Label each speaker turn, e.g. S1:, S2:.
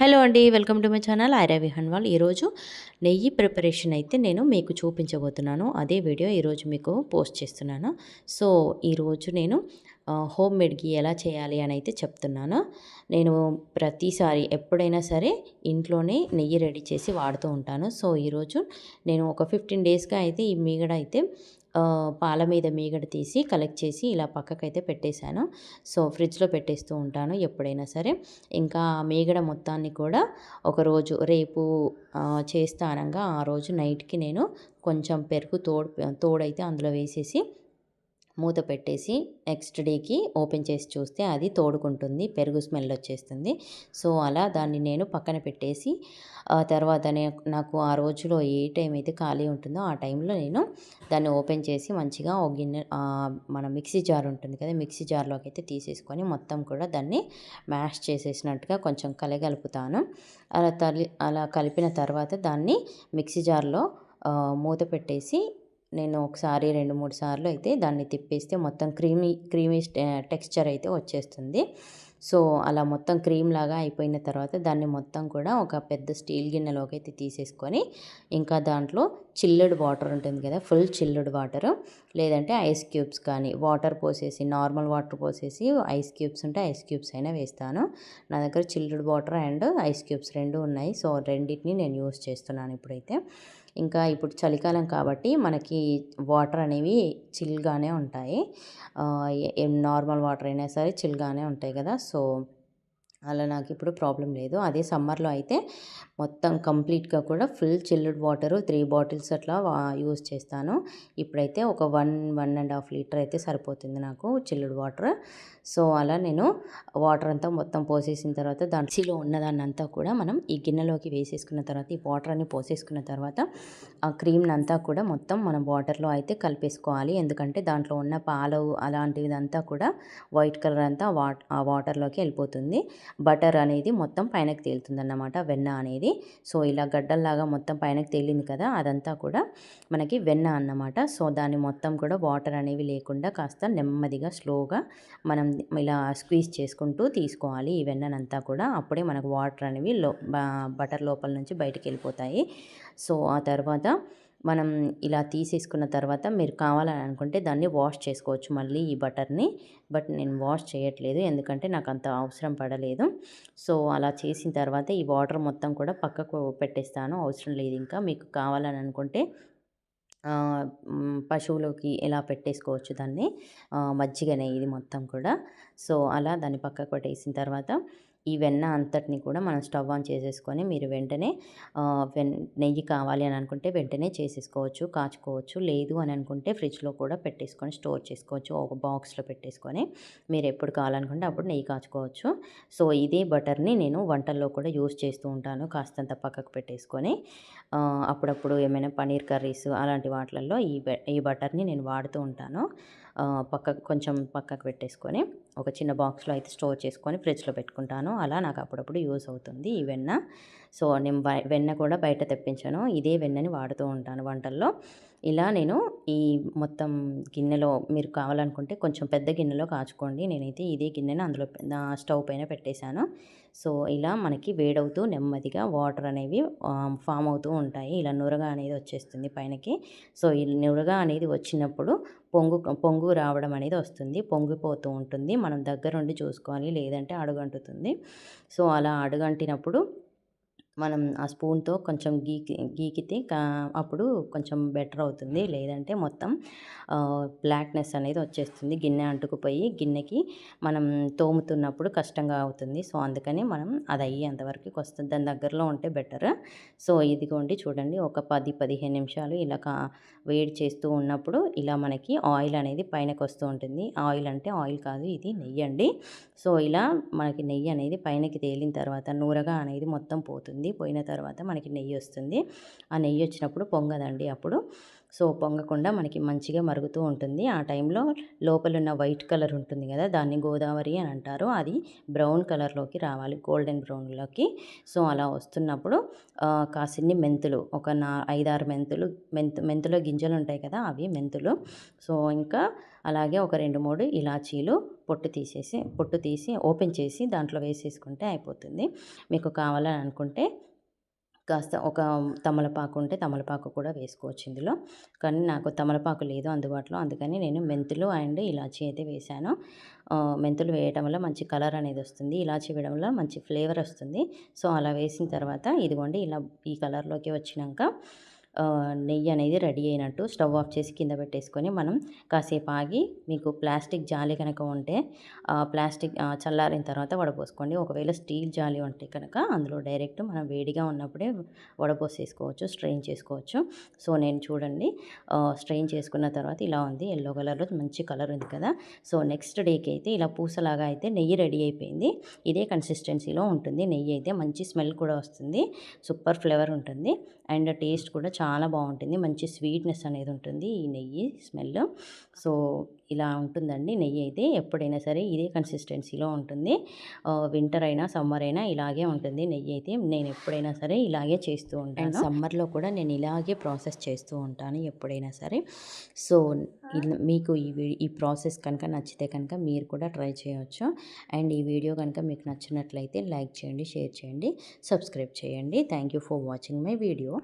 S1: Hello అండి welcome to my channel. Aira విహన్వాల్ ఈరోజు నెయ్యి ప్రిపరేషన్ అయితే నేను మీకు చూపించబోతున్నాను. అదే వీడియో ఈరోజు మీకు పోస్ట్ చేస్తున్నాను. సో ఈరోజు నేను హోమ్ మేడ్కి ఎలా చేయాలి అని అయితే చెప్తున్నాను. నేను ప్రతిసారి ఎప్పుడైనా సరే ఇంట్లోనే నెయ్యి రెడీ చేసి వాడుతూ ఉంటాను. సో ఈరోజు నేను ఒక ఫిఫ్టీన్ డేస్గా అయితే ఈ మీగడ అయితే పాల మీద మీగడ తీసి కలెక్ట్ చేసి ఇలా పక్కకైతే పెట్టేశాను. సో ఫ్రిడ్జ్లో పెట్టేస్తూ ఉంటాను ఎప్పుడైనా సరే. ఇంకా మీగడ మొత్తాన్ని కూడా ఒకరోజు రేపు చేస్తానంగా ఆ రోజు నైట్కి నేను కొంచెం పెరుగు తోడు తోడైతే అందులో వేసేసి మూత పెట్టేసి నెక్స్ట్ డేకి ఓపెన్ చేసి చూస్తే అది తోడుకుంటుంది పెరుగు స్మెల్ వచ్చేస్తుంది. సో అలా దాన్ని నేను పక్కన పెట్టేసి తర్వాత నాకు ఆ రోజులో ఏ టైం అయితే ఖాళీ ఉంటుందో ఆ టైంలో నేను దాన్ని ఓపెన్ చేసి మంచిగా ఒక గిన్నె మన మిక్సీ జార్ ఉంటుంది కదా మిక్సీ జార్లోకి అయితే తీసేసుకొని మొత్తం కూడా దాన్ని మ్యాష్ చేసేసినట్టుగా కొంచెం కలగలుపుతాను. అలా తల్లి అలా కలిపిన తర్వాత దాన్ని మిక్సీ జార్లో మూత పెట్టేసి నేను ఒకసారి రెండు మూడు సార్లు అయితే దాన్ని తిప్పేస్తే మొత్తం క్రీమీ క్రీమీ టెక్స్చర్ అయితే వచ్చేస్తుంది. సో అలా మొత్తం క్రీమ్ లాగా అయిపోయిన తర్వాత దాన్ని మొత్తం కూడా ఒక పెద్ద స్టీల్ గిన్నెలోకి అయితే తీసేసుకొని ఇంకా దాంట్లో చిల్లుడ్ వాటర్ ఉంటుంది కదా ఫుల్ చిల్లుడ్ వాటర్. లేదంటే ఐస్ క్యూబ్స్ కానీ వాటర్ పోసేసి నార్మల్ వాటర్ పోసేసి ఐస్ క్యూబ్స్ ఉంటే ఐస్ క్యూబ్స్ అయినా వేస్తాను. నా దగ్గర chilled water and ice cubes రెండు ఉన్నాయి. సో రెండింటిని నేను యూస్ చేస్తున్నాను ఇప్పుడైతే. ఇంకా ఇప్పుడు చలికాలం కాబట్టి మనకి వాటర్ అనేవి చిల్గానే ఉంటాయి. నార్మల్ వాటర్ అయినా సరే చిల్గానే ఉంటాయి కదా. సో అలా నాకు ఇప్పుడు ప్రాబ్లం లేదు. అదే సమ్మర్లో అయితే మొత్తం కంప్లీట్గా కూడా full chilled water three bottles అట్లా యూస్ చేస్తాను. ఇప్పుడైతే ఒక one one and half litre అయితే సరిపోతుంది నాకు చిల్లుడ్ వాటర్. సో అలా నేను వాటర్ అంతా మొత్తం పోసేసిన తర్వాత దాంట్లో ఉన్నదాన్ని అంతా కూడా మనం ఈ గిన్నెలోకి వేసేసుకున్న తర్వాత ఈ వాటర్ అన్ని పోసేసుకున్న తర్వాత ఆ క్రీమ్ని అంతా కూడా మొత్తం మనం వాటర్లో అయితే కలిపేసుకోవాలి. ఎందుకంటే దాంట్లో ఉన్న పాలు అలాంటిదంతా కూడా వైట్ కలర్ అంతా ఆ వాటర్లోకి వెళ్ళిపోతుంది. బటర్ అనేది మొత్తం పైనకి తేలుతుంది అన్నమాట వెన్న అనేది. సో ఇలా గడ్డల్లాగా మొత్తం పైనకి తేలింది కదా అదంతా కూడా మనకి వెన్న అన్నమాట. సో దాన్ని మొత్తం కూడా వాటర్ అనేవి లేకుండా కాస్త నెమ్మదిగా స్లోగా మనం ఇలా స్క్వీజ్ చేసుకుంటూ తీసుకోవాలి. ఈ వెన్ననంతా కూడా అప్పుడే మనకు వాటర్ అనేవి లో బటర్ లోపల నుంచి బయటికి వెళ్ళిపోతాయి. సో ఆ తర్వాత మనం ఇలా తీసేసుకున్న తర్వాత మీరు కావాలని అనుకుంటే దాన్ని వాష్ చేసుకోవచ్చు మళ్ళీ ఈ బటర్ని. బట్ నేను వాష్ చేయట్లేదు ఎందుకంటే నాకు అంత అవసరం పడలేదు. సో అలా చేసిన తర్వాత ఈ వాటర్ మొత్తం కూడా పక్కకు పెట్టేస్తాను. అవసరం లేదు ఇంకా. మీకు కావాలని అనుకుంటే పశువులకి ఎలా పెట్టేసుకోవచ్చు దాన్ని. మజ్జిగనే ఇది మొత్తం కూడా. సో అలా దాన్ని పక్కకు పెట్టేసిన తర్వాత ఈ వెన్న అంతటిని కూడా మనం స్టవ్ ఆన్ చేసేసుకొని మీరు వెంటనే వెన్ నెయ్యి కావాలి అని అనుకుంటే వెంటనే చేసేసుకోవచ్చు కాచుకోవచ్చు. లేదు అని అనుకుంటే ఫ్రిడ్జ్లో కూడా పెట్టేసుకొని స్టోర్ చేసుకోవచ్చు. ఒక బాక్స్లో పెట్టేసుకొని మీరు ఎప్పుడు కావాలనుకుంటే అప్పుడు నెయ్యి కాచుకోవచ్చు. సో ఇదే బటర్ని నేను వంటల్లో కూడా యూస్ చేస్తూ ఉంటాను. కాస్తంత పక్కకు పెట్టేసుకొని అప్పుడప్పుడు ఏమైనా పనీర్ కర్రీస్ అలాంటి వాటిలలో ఈ ఈ బటర్ని నేను వాడుతూ ఉంటాను. పక్కకు కొంచెం పక్కకు పెట్టేసుకొని ఒక చిన్న బాక్స్లో అయితే స్టోర్ చేసుకొని ఫ్రిడ్జ్లో పెట్టుకుంటాను. అలా నాకు అప్పుడప్పుడు యూస్ అవుతుంది. ఈ వెన్న సో నేను వెన్న కూడా బయట తెప్పించాను. ఇదే వెన్నని వాడుతూ ఉంటాను వంటల్లో. ఇలా నేను ఈ మొత్తం గిన్నెలో మీరు కావాలనుకుంటే కొంచెం పెద్ద గిన్నెలో కాచుకోండి. నేనైతే ఇదే గిన్నెను అందులో స్టవ్ పైన పెట్టేశాను. సో ఇలా మనకి వేడవుతూ నెమ్మదిగా వాటర్ అనేవి ఫామ్ అవుతూ ఉంటాయి. ఇలా నురగ అనేది వచ్చేస్తుంది పైనకి. సో ఈ నురగ అనేది వచ్చినప్పుడు పొంగు పొంగు రావడం అనేది వస్తుంది. పొంగిపోతూ ఉంటుంది. మనం దగ్గరుండి చూసుకోవాలి. లేదంటే అడుగంటుతుంది. సో అలా అడుగంటినప్పుడు మనం ఆ స్పూన్తో కొంచెం గీకి గీకితే అప్పుడు కొంచెం బెటర్ అవుతుంది. లేదంటే మొత్తం బ్లాక్నెస్ అనేది వచ్చేస్తుంది. గిన్నె అంటుకుపోయి గిన్నెకి మనం తోముతున్నప్పుడు కష్టంగా అవుతుంది. సో అందుకని మనం అది అయ్యేంతవరకు వస్తుంది. దాని దగ్గరలో ఉంటే బెటర్. సో ఇదిగోండి చూడండి. ఒక పది పదిహేను నిమిషాలు ఇలా వేడి చేస్తూ ఉన్నప్పుడు ఇలా మనకి ఆయిల్ అనేది పైనకి వస్తూ ఉంటుంది. ఆయిల్ అంటే ఆయిల్ కాదు ఇది నెయ్యి అండి. సో ఇలా మనకి నెయ్యి అనేది పైనకి తేలిన తర్వాత నూరగా అనేది మొత్తం పోతుంది. పోయిన తర్వాత మనకి నెయ్యి వస్తుంది. ఆ నెయ్యి వచ్చినప్పుడు పొంగదండి అప్పుడు. సో పొంగకుండా మనకి మంచిగా మరుగుతూ ఉంటుంది. ఆ టైంలో లోపల ఉన్న వైట్ కలర్ ఉంటుంది కదా దాన్ని గోదావరి అని అంటారు. అది బ్రౌన్ కలర్లోకి రావాలి గోల్డెన్ బ్రౌన్లోకి. సో అలా వస్తున్నప్పుడు కాసిన్ని మెంతులు ఒక నా ఐదారు మెంతులు మెంతు మెంతులో గింజలు ఉంటాయి కదా అవి మెంతులు. సో ఇంకా అలాగే ఒక రెండు మూడు ఇలాచీలు పొట్టు తీసేసి పొట్టు తీసి ఓపెన్ చేసి దాంట్లో వేసేసుకుంటే అయిపోతుంది. మీకు కావాలని అనుకుంటే కాస్త ఒక తమలపాకు ఉంటే తమలపాకు కూడా వేసుకోవచ్చు ఇందులో. కానీ నాకు తమలపాకు లేదు అందుబాటులో. అందుకని నేను మెంతులు అండ్ ఇలాచీ అయితే వేశాను. మెంతులు వేయటం వల్ల మంచి కలర్ అనేది వస్తుంది. ఇలాచీ వేయడం వల్ల మంచి ఫ్లేవర్ వస్తుంది. సో అలా వేసిన తర్వాత ఇదిగోండి ఇలా ఈ కలర్లోకి వచ్చినాక నెయ్యి అనేది రెడీ అయినట్టు స్టవ్ ఆఫ్ చేసి కింద పెట్టేసుకొని మనం కాసేపు ఆగి మీకు ప్లాస్టిక్ జాలి కనుక ఉంటే ప్లాస్టిక్ చల్లారిన తర్వాత వడపోసుకోండి. ఒకవేళ స్టీల్ జాలి ఉంటే కనుక అందులో డైరెక్ట్ మనం వేడిగా ఉన్నప్పుడే వడపోసేసుకోవచ్చు స్ట్రెయిన్ చేసుకోవచ్చు. సో నేను చూడండి. స్ట్రెయిన్ చేసుకున్న తర్వాత ఇలా ఉంది. ఎల్లో కలర్లో మంచి కలర్ ఉంది కదా. సో నెక్స్ట్ డేకి అయితే ఇలా పూసలాగా అయితే నెయ్యి రెడీ అయిపోయింది. ఇదే కన్సిస్టెన్సీలో ఉంటుంది. నెయ్యి అయితే మంచి స్మెల్ కూడా వస్తుంది. సూపర్ ఫ్లేవర్ ఉంటుంది. అండ్ టేస్ట్ కూడా చాలా బాగుంటుంది. మంచి స్వీట్నెస్ అనేది ఉంటుంది ఈ నెయ్యి స్మెల్. సో ఇలా ఉంటుందండి నెయ్యి అయితే. ఎప్పుడైనా సరే ఇదే కన్సిస్టెన్సీలో ఉంటుంది. వింటర్ అయినా సమ్మర్ అయినా ఇలాగే ఉంటుంది నెయ్యి అయితే. నేను ఎప్పుడైనా సరే ఇలాగే చేస్తూ ఉంటాను. సమ్మర్లో కూడా నేను ఇలాగే ప్రాసెస్ చేస్తూ ఉంటాను ఎప్పుడైనా సరే. సో మీకు ఈ ఈ ప్రాసెస్ కనుక నచ్చితే కనుక మీరు కూడా ట్రై చేయవచ్చు అండ్ ఈ వీడియో కనుక మీకు నచ్చినట్లయితే లైక్ చేయండి షేర్ చేయండి సబ్స్క్రైబ్ చేయండి. Thank you for watching my video.